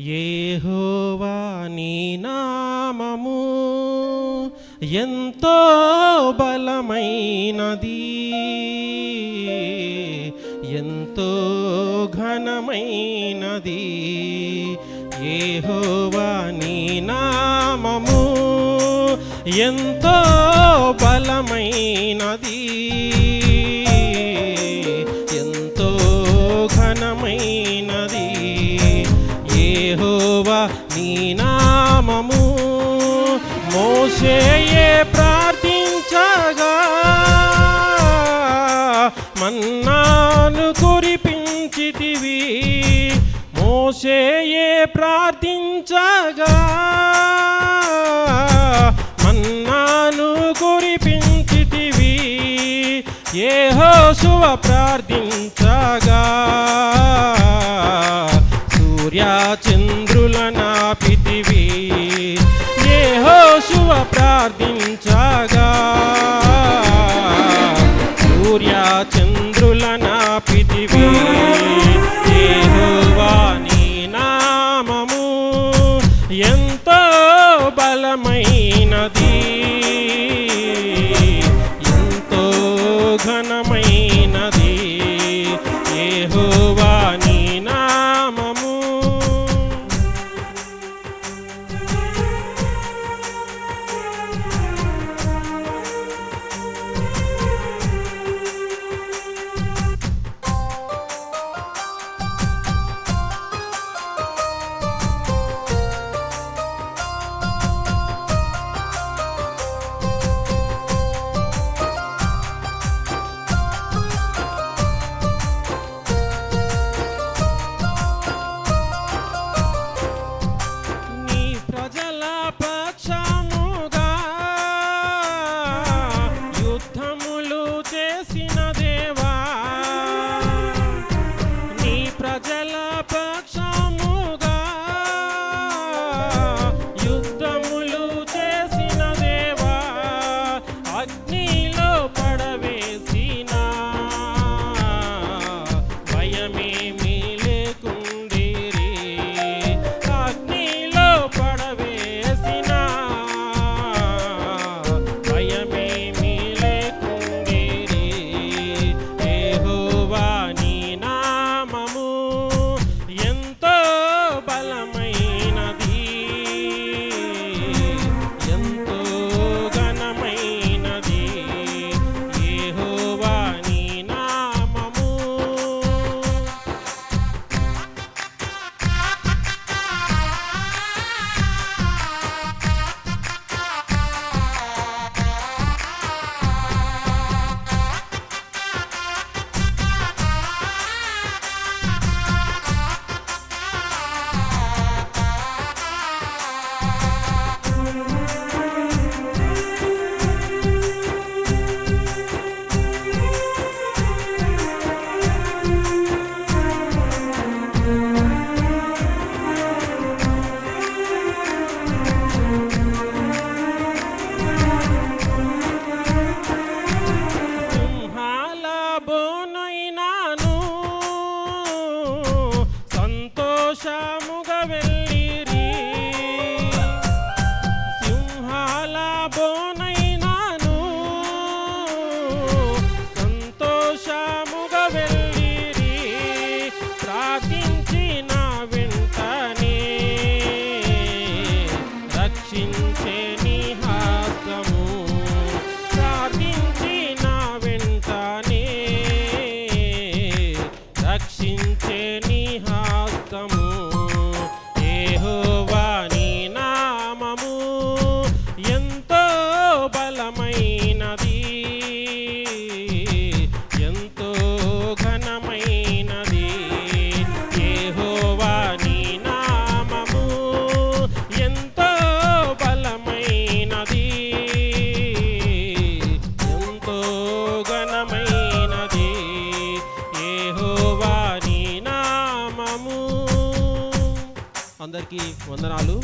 ఏహోవా నీ నామము ఎంతో బలమైనది. ఎంతో ఘనమైనది. ఏహోవా నీ నామము ఎంతో బలమైనది. చేయే ప్రార్థించగా మన్నాను కురిపించితివి. మోసేయే ప్రార్థించగా మన్నాను కురిపించితివి. ఏహోశువ ప్రార్థించగా. సూర్య ప్రార్థించగా. సూర్య చంద్రుల నాపితివి ఏహోవా సంతోషముగా వెళ్ళిరి. సింహాల బోనైనాను సంతోషముగా వెళ్ళిరి. ప్రార్థించిన వెంటనే రక్షించే నీ హస్తము. ప్రార్థించిన వెంటనే రక్షించ అందరికీ వందనాలు.